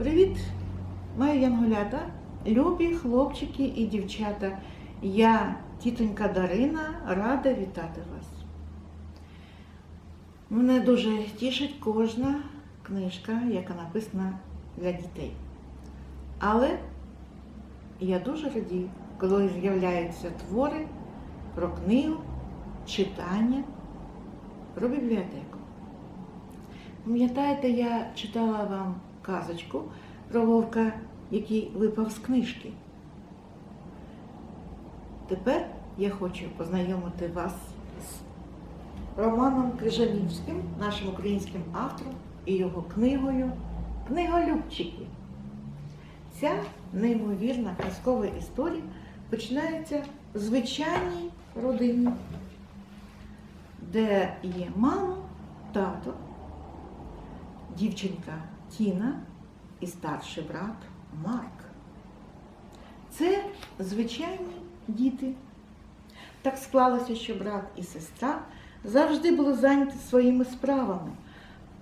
Привіт, мої янголята, любі хлопчики і дівчата. Я, тітонька Дарина, рада вітати вас. Мене дуже тішить кожна книжка, яка написана для дітей. Але я дуже радію, коли з'являються твори про книгу, читання, про бібліотеку. Пам'ятаєте, я читала вам казочку про вовка, який випав з книжки. Тепер я хочу познайомити вас з Романом Крижанівським, нашим українським автором, і його книгою Книголюбчики. Ця неймовірна казкова історія починається в звичайній родині, де є мама, тато, дівчинка Тіна і старший брат Марк. Це звичайні діти. Так склалося, що брат і сестра завжди були зайняті своїми справами.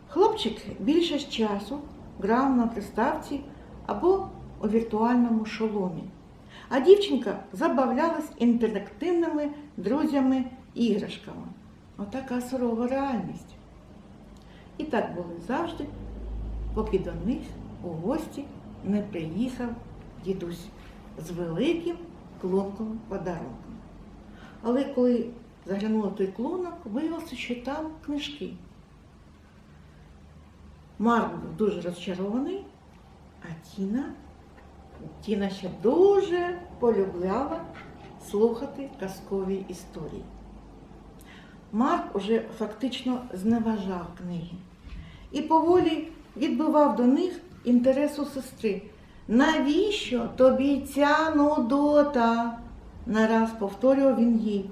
Хлопчик більше часу грав на приставці або у віртуальному шоломі, а дівчинка забавлялась інтерактивними друзями-іграшками. Отака сурова реальність. І так було завжди, поки до них у гості не приїхав дідусь з великим клонком подарунком. Але коли заглянула той клонок, виявилося, що там книжки. Марк був дуже розчарований, а Тіна, Тіна ще дуже полюбляла слухати казкові історії. Марк уже фактично зневажав книги і поволі відбивав до них інтерес у сестри. Навіщо тобі ця нудота? нараз повторював він їй.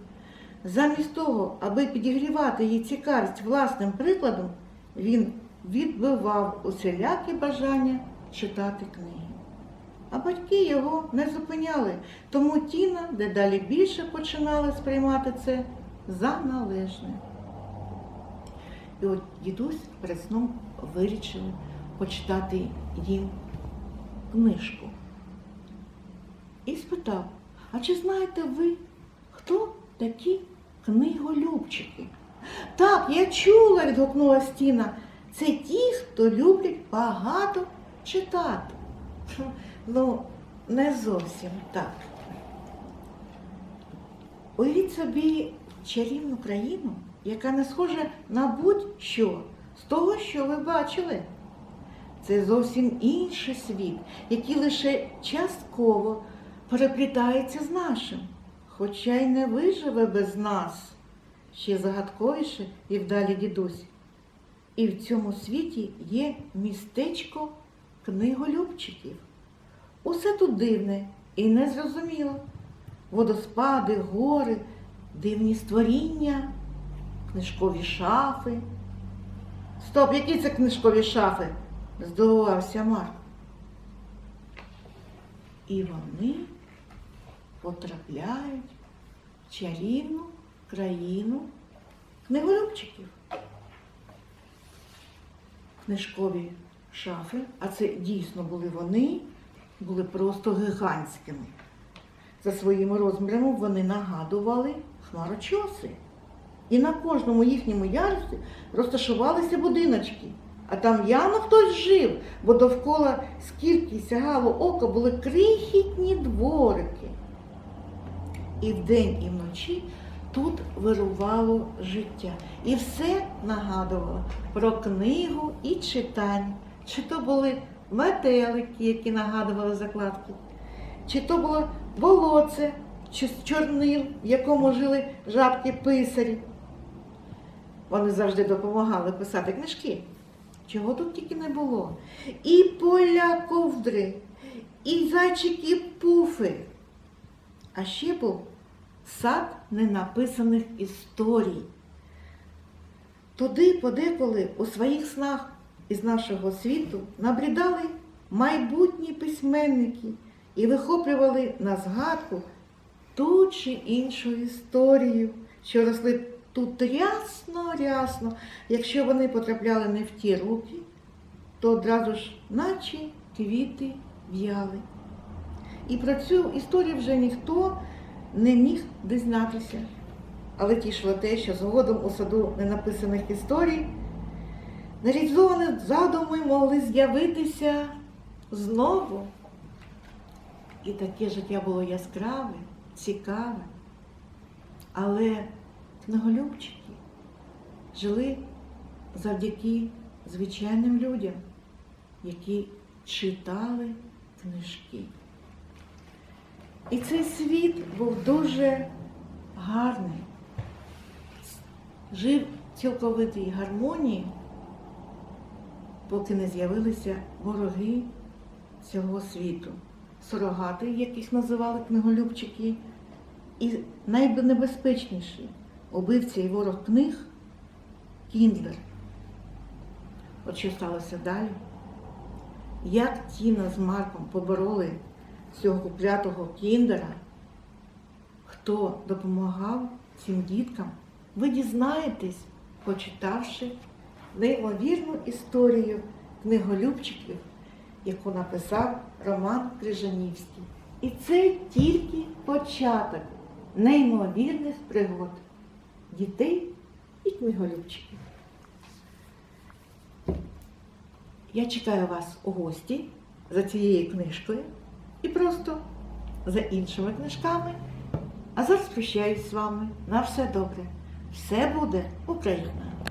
Замість того, аби підігрівати їй цікавість власним прикладом, він відбивав усілякі бажання читати книги. А батьки його не зупиняли, тому Тіна дедалі більше починала сприймати це за належне. І от дідусь перед сном вирішили почитати їм книжку. І спитав, а чи знаєте ви, хто такі книголюбчики? Так, я чула, відгукнула Стіна. Це ті, хто люблять багато читати. Ну, не зовсім так. Уявіть собі чарівну країну, яка не схожа на будь-що з того, що ви бачили. Це зовсім інший світ, який лише частково переплітається з нашим, хоча й не виживе без нас. Ще загадковіше і вдалі дідусь. І в цьому світі є містечко книголюбчиків. Усе тут дивне і незрозуміло. Водоспади, гори, дивні створіння, книжкові шафи. Стоп, які це книжкові шафи? здивувався Марк. І вони потрапляють в чарівну країну книголюбчиків. Книжкові шафи, а це дійсно були вони, були просто гігантськими. За своїми розмірами вони нагадували хмарочоси. І на кожному їхньому ярусі розташувалися будиночки. А там явно хтось жив, бо довкола, скільки сягало око, були крихітні дворики. І вдень, і вночі тут вирувало життя. І все нагадувало про книгу і читання. Чи то були метелики, які нагадували закладки, чи то було болоце, чи чорнил, в якому жили жабки писарі. Вони завжди допомагали писати книжки. Чого тут тільки не було. І поля ковдри, і зайчики пуфи. А ще був сад ненаписаних історій. Туди подеколи у своїх снах із нашого світу набрідали майбутні письменники і вихоплювали на згадку ту чи іншу історію, що росли тут рясно-рясно. Якщо вони потрапляли не в ті руки, то одразу ж, наче квіти в'яли. І про цю історію вже ніхто не міг дізнатися. Але тішило те, що згодом у саду ненаписаних історій нереалізовані задуми могли з'явитися знову. І таке життя було яскраве, цікаве. Але книголюбчики жили завдяки звичайним людям, які читали книжки. І цей світ був дуже гарний, жив в цілковитій гармонії, поки не з'явилися вороги цього світу, сурогати, яких називали книголюбчики, і найнебезпечніший убивця і ворог книг Кіндлер. От що сталося далі? Як Тіна з Марком побороли цього куплятого кіндера, хто допомагав цим діткам, ви дізнаєтесь, почитавши неймовірну історію книголюбчиків, яку написав Роман Крижанівський. І це тільки початок неймовірних пригод дітей і книголюбчиків. Я чекаю вас у гості за цією книжкою і просто за іншими книжками. А зараз прощаюсь з вами. На все добре. Все буде Україна!